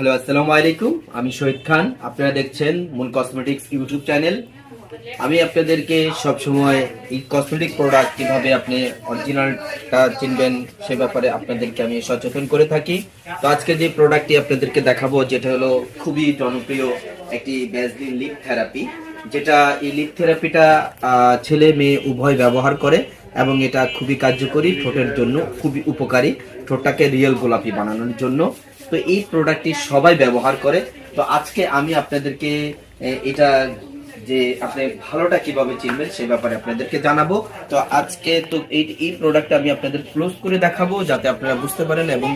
Hello, আসসালামু আলাইকুম। আমি শহীদ খান। আপনারা দেখছেন মুন কসমেটিক্স ইউটিউব চ্যানেল। আমি আপনাদেরকে সব সময় এই কসমেটিক প্রোডাক্ট কীভাবে আপনি অরিজিনালটা চিনবেন সে ব্যাপারে আপনাদেরকে আমি সচেতন করে থাকি। তো আজকে যে প্রোডাক্টটি আপনাদেরকে দেখাবো, যেটা হলো খুবই জনপ্রিয় একটি ব্যাসলিন লিপ থেরাপি। যেটা এই লিপ থেরাপিটা ছেলে মেয়ে উভয় ব্যবহার করে। এবং এটা খুবই কার্যকরী, ঠোঁটের জন্য খুবই উপকারী। ঠোঁটটাকে রিয়েল গোলাপি বানানোর জন্য। তো এই প্রোডাক্টটি সবাই ব্যবহার করে। তো আজকে আমি আপনাদেরকে এটা যে আপনি ভালোটা কীভাবে চিনবেন সে ব্যাপারে আপনাদেরকে জানাব। তো আজকে তো এই এই প্রোডাক্টটা আমি আপনাদের ক্লোজ করে দেখাবো, যাতে আপনারা বুঝতে পারেন এবং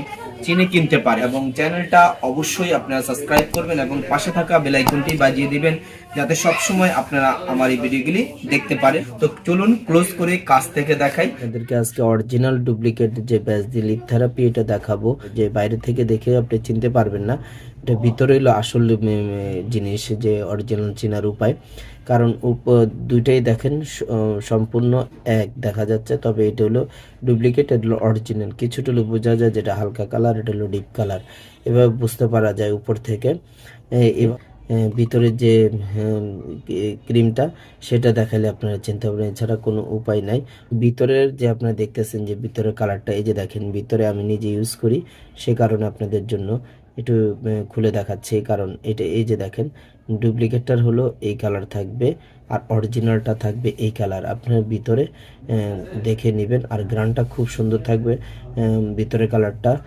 চিনে কিনতে পারে। এবং চ্যানেলটা অবশ্যই আপনারা সাবস্ক্রাইব করবেন এবং পাশে থাকা বেল আইকনটি বাজিয়ে দিবেন, যাতে সব সময় আপনারা আমার এই ভিডিওগুলি দেখতে পারেন। তো চলুন ক্লোজ করে কাছ থেকে দেখাই। আপনাদেরকে আজকে অরিজিনাল ডুপ্লিকেট যে ব্যাসদি লিপ থেরাপি এটা দেখাবো। যে বাইরে থেকে দেখে আপনি চিনতে পারবেন না। এটা ভিতরে হলো আসল জিনিস, যে অরিজিনাল চেনার উপায়। কারণ উপ- দুইটাই দেখেন সম্পূর্ণ এক দেখা যাচ্ছে। তবে এটা হলো ডুপ্লিকেট এটা হলো অরিজিনাল কিছুটা হলো বোঝা যায় যেটা হালকা কালার এটা হলো ডিপ কালার এভাবে বুঝতে পারা যায় উপর থেকে। এ- এ- আহ, ভিতরে যে ক্রিমটা সেটা দেখালে আপনারা চিনতে পারবেন। এছাড়া কোনো উপায় নাই। ভিতরের যে আপনারা দেখতেছেন যে ভিতরের কালারটা এই যে দেখেন ভিতরে আমি নিজে ইউজ করি। সে কারণে আপনাদের জন্য একটু খুলে দেখাচ্ছি। কারণ এটা এই যে দেখেন ডুপ্লিকেটটার হলো এই কালার থাকবে আর অরিজিনালটা থাকবে এই কালার। আপনার ভিতরে দেখে নেবেন আর গ্রানটা খুব সুন্দর থাকবে। আহ, ভিতরের কালারটা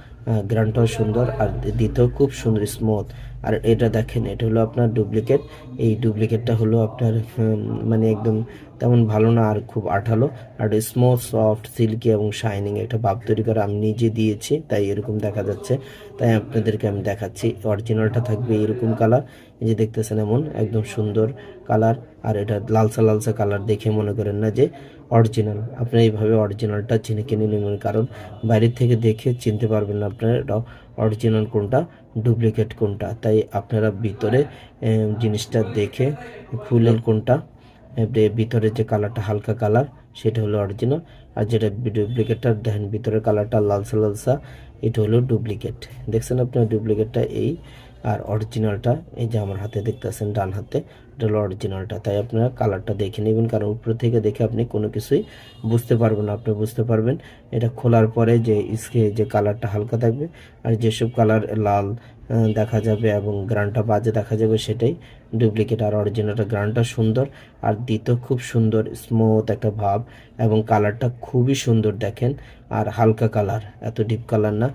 গ্রানটাও সুন্দর আর দিতেও খুব সুন্দর স্মুথ আর এটা দেখেন, এটা হলো আপনার ডুপ্লিকেট এই ডুপ্লিকেটটা হলো আপনার মানে একদম তেমন ভালো না আর খুব আঠালো। আর স্মুথ সফট সিল্কি এবং শাইনিং একটা ভাব তৈরি করে আমি নিজে দিয়েছি, তাই এরকম দেখা যাচ্ছে। তাই আপনাদেরকে আমি দেখাচ্ছি অরিজিনালটা থাকবে এরকম কালার এই যে দেখতেছেন এমন, একদম সুন্দর কালার আর এটা লালসা লালসা কালার দেখে মনে করেন না যে অরিজিনাল আপনারা এইভাবে অরিজিনালটা চিনে কিনে নেবেন, কারণ বাইরের থেকে দেখে চিনতে পারবেন না আপনারা এটা অরিজিনাল কোনটা ডুপ্লিকেট কোনটা। তাই আপনারা ভিতরে জিনিসটা দেখে খুলেন কোনটা। ভিতরে যে কালারটা হালকা কালার, সেটা হলো অরিজিনাল আর যেটা ডুপ্লিকেটটা দেখেন ভিতরের কালারটা লালসা লালসা, এটা হলো ডুপ্লিকেট দেখছেন আপনার ডুপ্লিকেটটা এই। আর অরিজিনালটা এই যে আমার হাতে দেখতেছেন ডান হাতে, এটা হলো অরিজিনালটা তাই আপনারা কালারটা দেখে নেবেন, কারণ উপর থেকে দেখে আপনি কোনো কিছুই বুঝতে পারবেন না, আপনি বুঝতে পারবেন। এটা খোলার পরে যে ইসকে যে কালারটা হালকা থাকবে, আর যেসব কালার লাল দেখা যাবে এবং গ্রানটা বাজে দেখা যাবে, সেটাই ডুপ্লিকেট আর অরিজিনালটা গ্রানটা সুন্দর, আর দিতেও খুব সুন্দর স্মুথ একটা ভাব, এবং কালারটা খুবই সুন্দর দেখেন, আর হালকা কালার এত ডিপ কালার না।